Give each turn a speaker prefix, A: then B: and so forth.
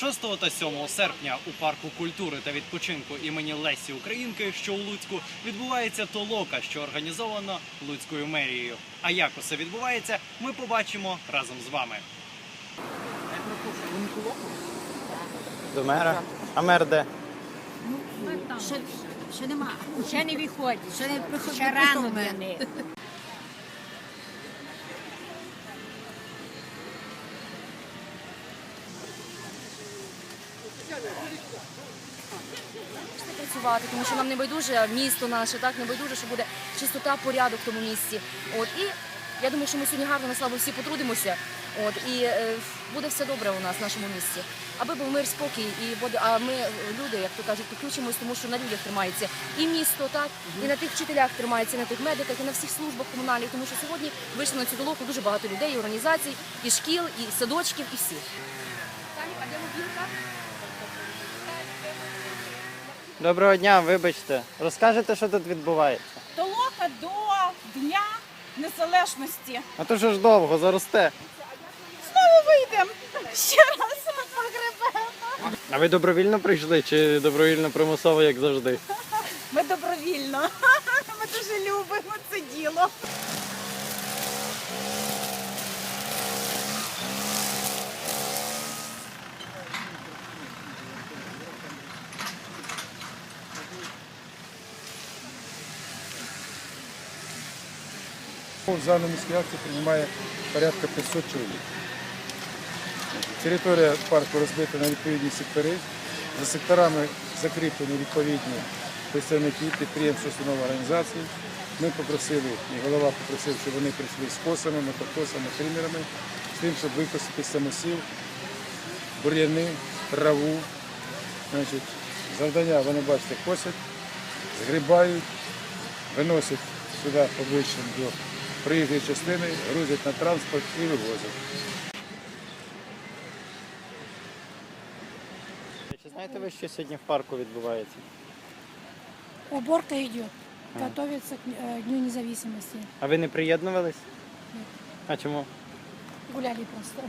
A: 6 та 7 серпня у парку культури та відпочинку імені Лесі Українки, що у Луцьку, відбувається толока, що організовано Луцькою мерією. А як усе відбувається, ми побачимо разом з вами. До мера. А мер де?
B: Ще, ще нема.
C: Ще не виходять.
B: Ще не приходить.
C: Ще рано для
D: працювати, тому що нам не байдуже місто наше, так не байдуже, що буде чистота, порядок в тому місці. От і я думаю, що ми сьогодні гарно на славу всі потрудимося. От і е, буде все добре у нас в нашому місті. Аби був мир, спокій, і буде. А ми люди, як то кажуть, підключимось, тому що на людях тримається і місто, так і на тих вчителях тримається, і на тих медиках, і на всіх службах комунальних, тому що сьогодні вийшли на цю долоку дуже багато людей, і організацій, і шкіл, і садочків, і всіх. а де мобілка?
A: Доброго дня, вибачте. Розкажете, що тут відбувається?
E: Толока до Дня Незалежності.
A: А то що ж довго заросте.
E: Знову вийдемо. Ще раз погребемо.
A: А ви добровільно прийшли чи добровільно примусово, як завжди?
E: Ми добровільно. Ми дуже любимо це діло.
F: В загальноміській акції приймає порядка 500 чоловік. Територія парку розбита на відповідні сектори. За секторами закріплені відповідні представники підприємств установ організацій. Ми попросили, і голова попросив, щоб вони прийшли з косами, мотокосами, тримерами, з тим, щоб викосити самосів, бур'яни, траву. Значить, завдання вони, бачите, косять, згрібають, виносять сюди поближче до проїжджої частини, грузять на транспорт і вивозять.
A: Чи знаєте ви, що сьогодні в парку відбувається?
G: Уборка йде. Готовиться к э, Дню независимости.
A: А ви не приєднувались? Ні. А чому?
G: Гуляли просто.